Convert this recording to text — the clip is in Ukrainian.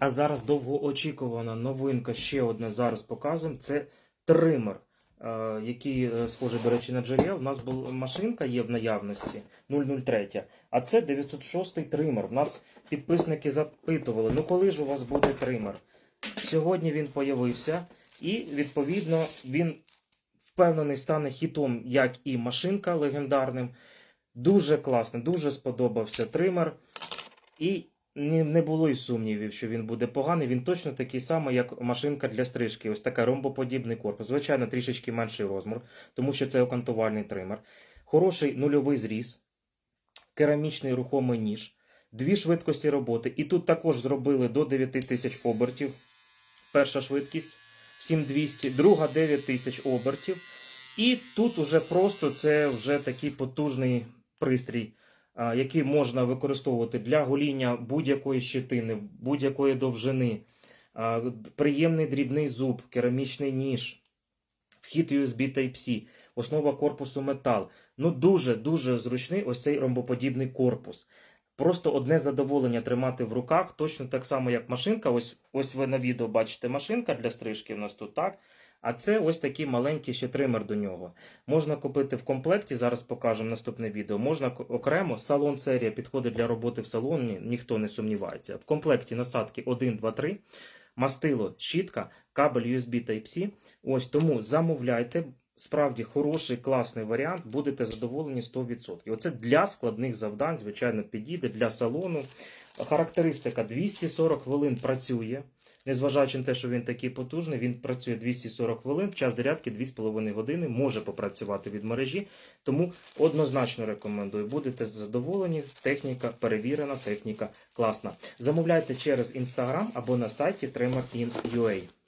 А зараз довгоочікувана новинка, ще одна зараз показуємо. Це тример, е, який е, схожий, до речі, на джерел. У нас була машинка є в наявності 003, а це 906 тример. У нас підписники запитували, ну коли ж у вас буде тример? Сьогодні він появився, і відповідно він впевнений стане хітом, як і машинка легендарним. Дуже класно, дуже сподобався тример. І не, було й сумнівів, що він буде поганий. Він точно такий самий, як машинка для стрижки. Ось така ромбоподібний корпус. Звичайно, трішечки менший розмір, тому що це окантувальний тример. Хороший нульовий зріз, керамічний рухомий ніж, дві швидкості роботи. І тут також зробили до 9000 обертів. Перша швидкість 7200, друга 9000 обертів. І тут уже просто це вже такий потужний пристрій, який можна використовувати для гоління будь-якої щитини, будь-якої довжини, приємний дрібний зуб, керамічний ніж, вхід USB Type-C, основа корпусу метал. Ну дуже дуже зручний ось цей ромбоподібний корпус. Просто одне задоволення тримати в руках, точно так само, як машинка. Ось, ось ви на відео бачите машинка для стрижки в нас тут так. А це ось такий маленький ще тример до нього. Можна купити в комплекті, зараз покажемо наступне відео. Можна окремо, салон серія підходить для роботи в салоні, ніхто не сумнівається. В комплекті насадки 1, 2, 3, мастило, щітка, кабель USB Type-C. Ось тому замовляйте. Справді хороший, класний варіант, будете задоволені 100%. Оце для складних завдань, звичайно, підійде для салону. Характеристика 240 хвилин працює. Незважаючи на те, що він такий потужний, він працює 240 хвилин, час зарядки 2,5 години, може попрацювати від мережі. Тому однозначно рекомендую. Будете задоволені. Техніка перевірена, техніка класна. Замовляйте через Instagram або на сайті Trimmer.in.ua.